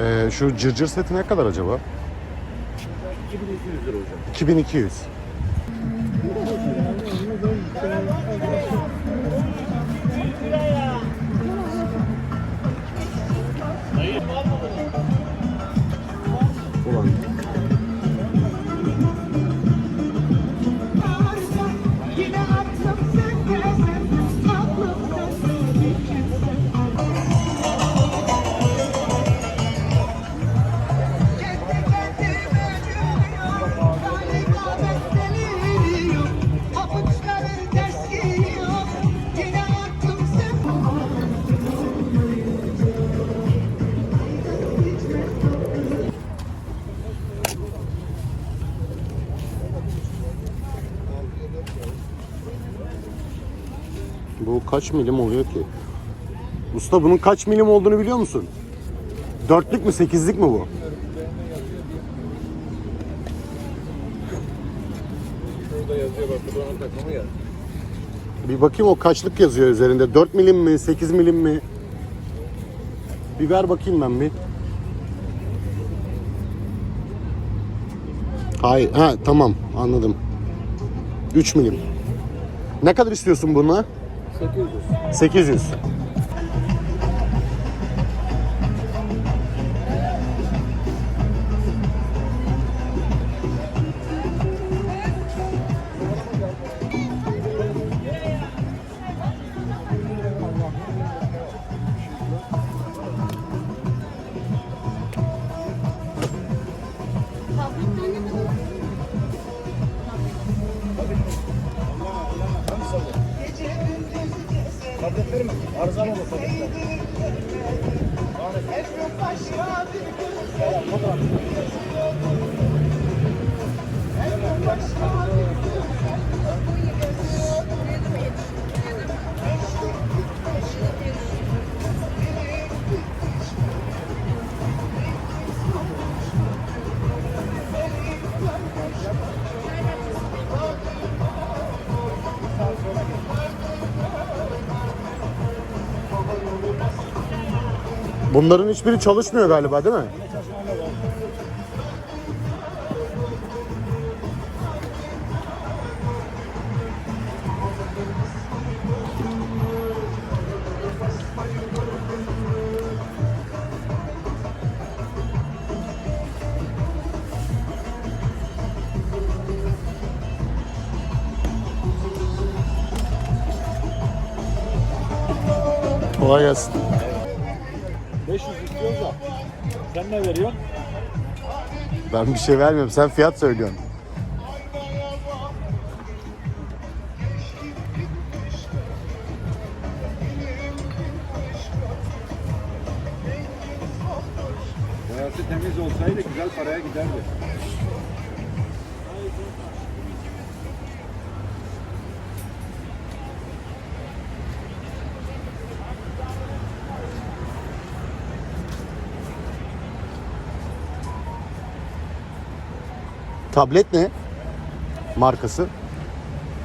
Ee, şu cırcır seti ne kadar acaba? 2200 lira hocam. 2200. Bu kaç milim oluyor ki? Usta bunun kaç milim olduğunu biliyor musun? Dörtlük mü sekizlik mi bu? Şurada yazıyor bak bu da onun takımı ya. Bir bakayım o kaçlık yazıyor üzerinde. 4 milim mi 8 milim mi? Bir ver bakayım ben bir. Hayır. Ha tamam anladım. 3 milim. Ne kadar istiyorsun buna? 800. 800. Arızalı olur tabletler. Bunların hiçbiri çalışmıyor galiba değil mi? Kolay gelsin. Sen ne veriyorsun? Ben bir şey vermiyorum. Sen fiyat söylüyorsun. Boyası temiz olsaydı güzel paraya giderdi. Tablet ne? Markası.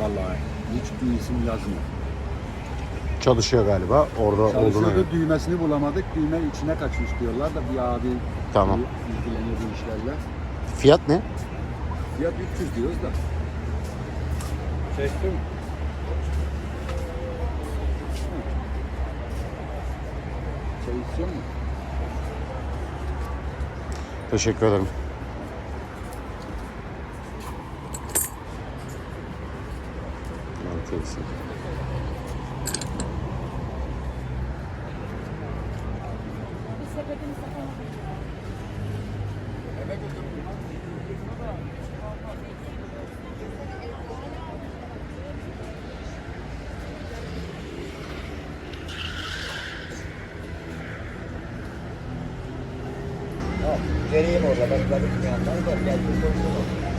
Vallahi hiç isim yazmıyor. Çalışıyor galiba. Orada olduğuna göre. Çalışıyordu düğmesini bulamadık. Düğme içine kaçmış diyorlar da bir abi Tamam. ilgileniyor bu işlerle. Fiyat ne? Fiyat 300 diyoruz da. Çektim. Çay istiyor musun? Teşekkür ederim. eksik. Vereyim orada, ben zaten bir yandan da geldim.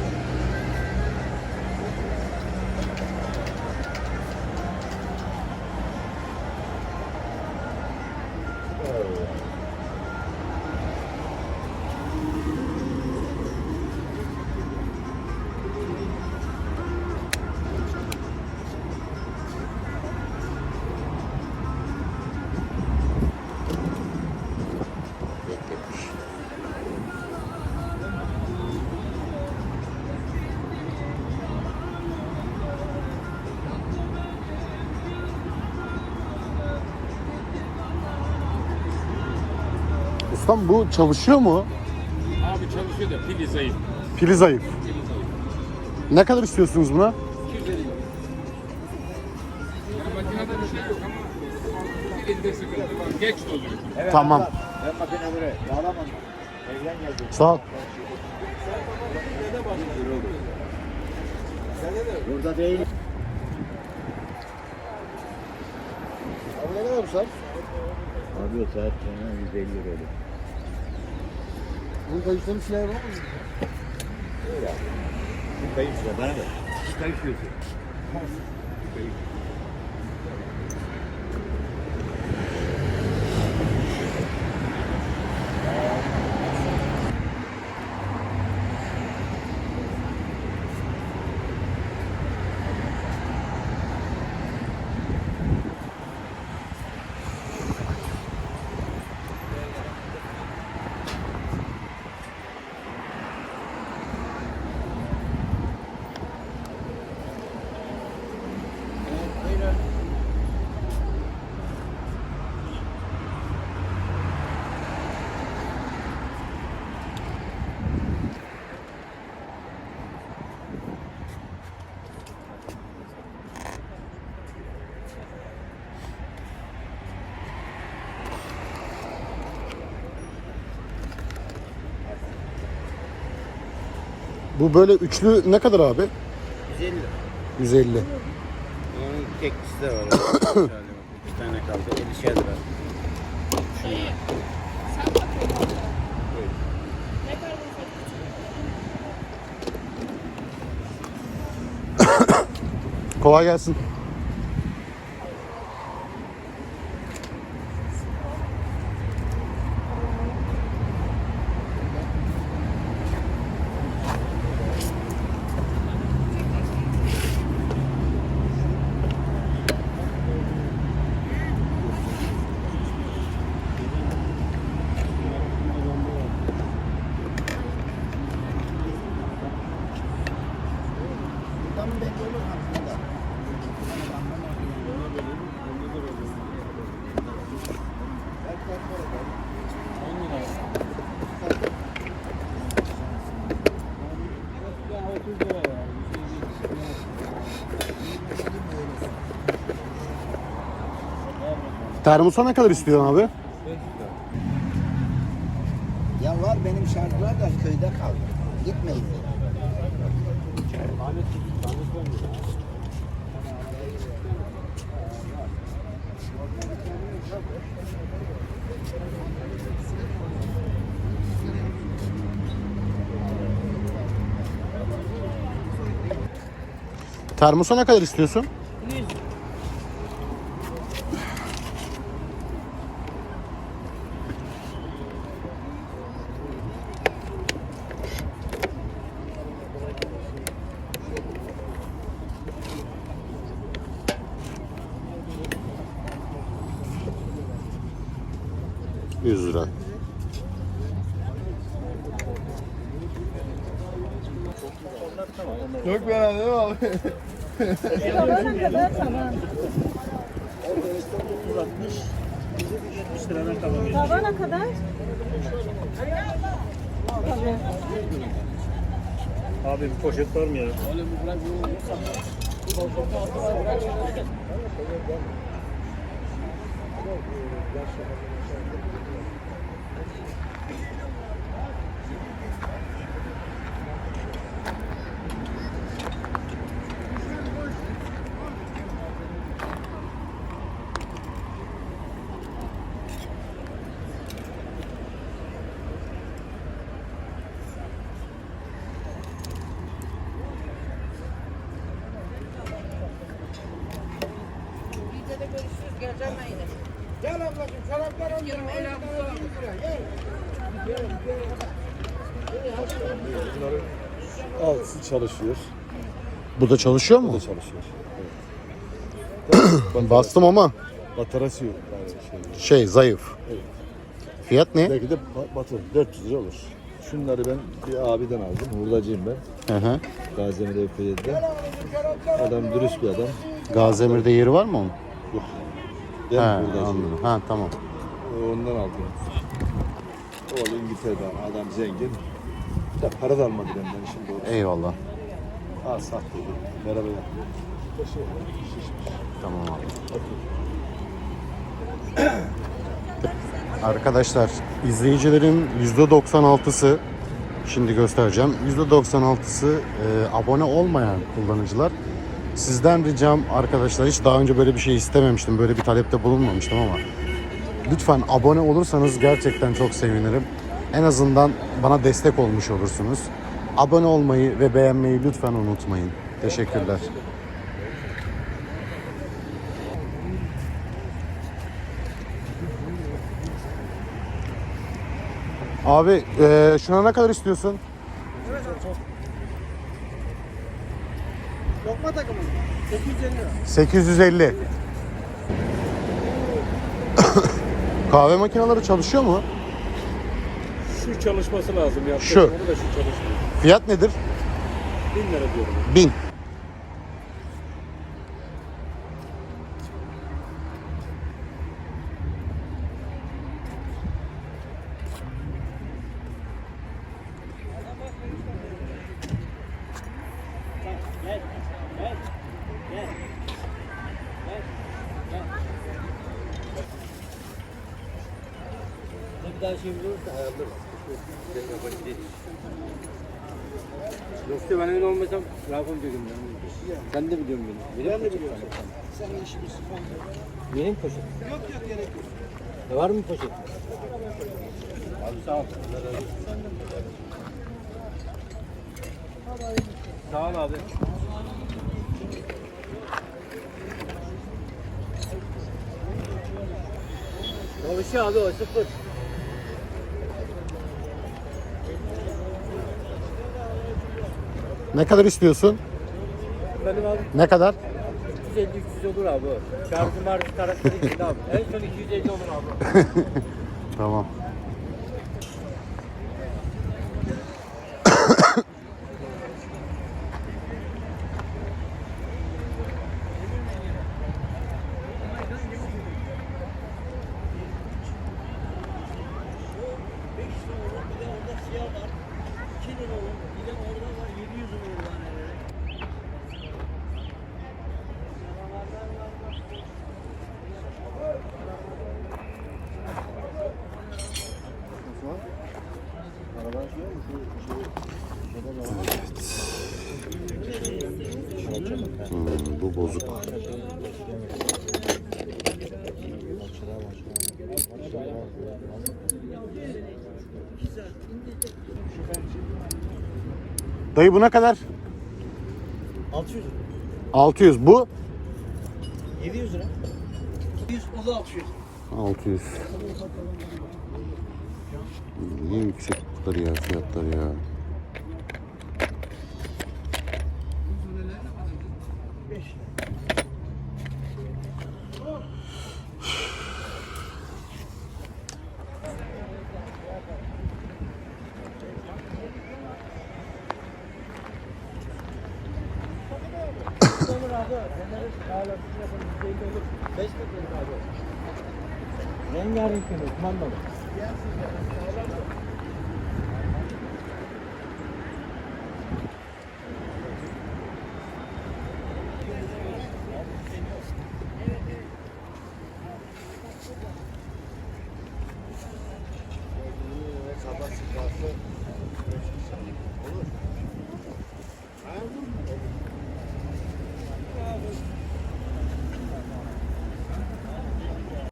Ustam bu çalışıyor mu? Abi çalışıyor da pili zayıf. Pili zayıf. Pili zayıf. Ne kadar istiyorsunuz buna? 250 lira. Yani makinede bir şey yok ama pilinde sıkıntı var. Geç doluyor. Evet, Tamam. Ben makine buraya. Bağlamam. Evden geldim. Sağ ol. Burada değil. Abi ne kadar bu saat? Abi o saat sonra 150 lira öyle. Bunun kayışlarını silahı var mı? Öyle abi. Bir kayıp sıra bana ver. Bir kayıp yiyorsun. Bu böyle üçlü ne kadar abi? 150 lira. 150. Onun teklisi de var. İki tane kaldı. 50 lira. Kolay gelsin. Termosa ne kadar istiyorsun abi? Ya var benim şartlar da köyde kaldı. Gitmeyin. Termosa ne kadar istiyorsun? 100. Çok fena değil mi abi? Kalana kadar tamam. Uzatmış. Bizi 70 liradan kalan Kalana kadar? Tabii. Abi bir poşet var mı ya? Şaraplar on lira. El Altısı çalışıyor. Bu da çalışıyor Bu mu? da çalışıyor. Bastım ama Bataryası yok. Yani şey. şey zayıf. Fiyat ne? Belki de ba- batır 400 lira olur. Şunları ben bir abiden aldım. Hurdacıyım ben. Hı hı. Gaziantep Efe'de. Adam dürüst bir adam. Gazemir'de yeri var mı onun? Ben He, hurdacıyım. anladım. Ha tamam. Ondan aldım. O İngiltere'den adam zengin. Ya para da almadı benden şimdi. o. Eyvallah. Ha sattı. Merhaba ya. Tamam abi. Arkadaşlar izleyicilerin %96'sı şimdi göstereceğim. %96'sı e, abone olmayan kullanıcılar. Sizden ricam arkadaşlar hiç daha önce böyle bir şey istememiştim. Böyle bir talepte bulunmamıştım ama lütfen abone olursanız gerçekten çok sevinirim. En azından bana destek olmuş olursunuz. Abone olmayı ve beğenmeyi lütfen unutmayın. Teşekkürler. Abi eee şuna ne kadar istiyorsun? Lokma takımı. 850 lira. 850. Kahve makineleri çalışıyor mu? Şu çalışması lazım ya. Şu. Da şu çalışıyor. Fiyat nedir? 1000 lira diyorum. 1000. Yoksa ben öyle olmasam Rafım dedim ben. Sen de biliyorsun beni. Ben de biliyorum. Senin işi bir sıfır. Benim poşet. Yok yok gerek yok. E var mı poşet? Abi sağ ol. Sağ ol abi. Çalışıyor abi o sıfır. Ne kadar istiyorsun? Benim abi Ne kadar? 250-300 olur abi. Şarjı marjı karakteri içinde abi. En son 250 olur abi. Tamam. Hmm, bu bozuk. Dayı bu ne kadar? 600 lira. 600. Bu? 700 lira. 100 o da 600. 600. Niye yüksek bunlar ya fiyatlar ya? olur abi. Fener'in bağlantısını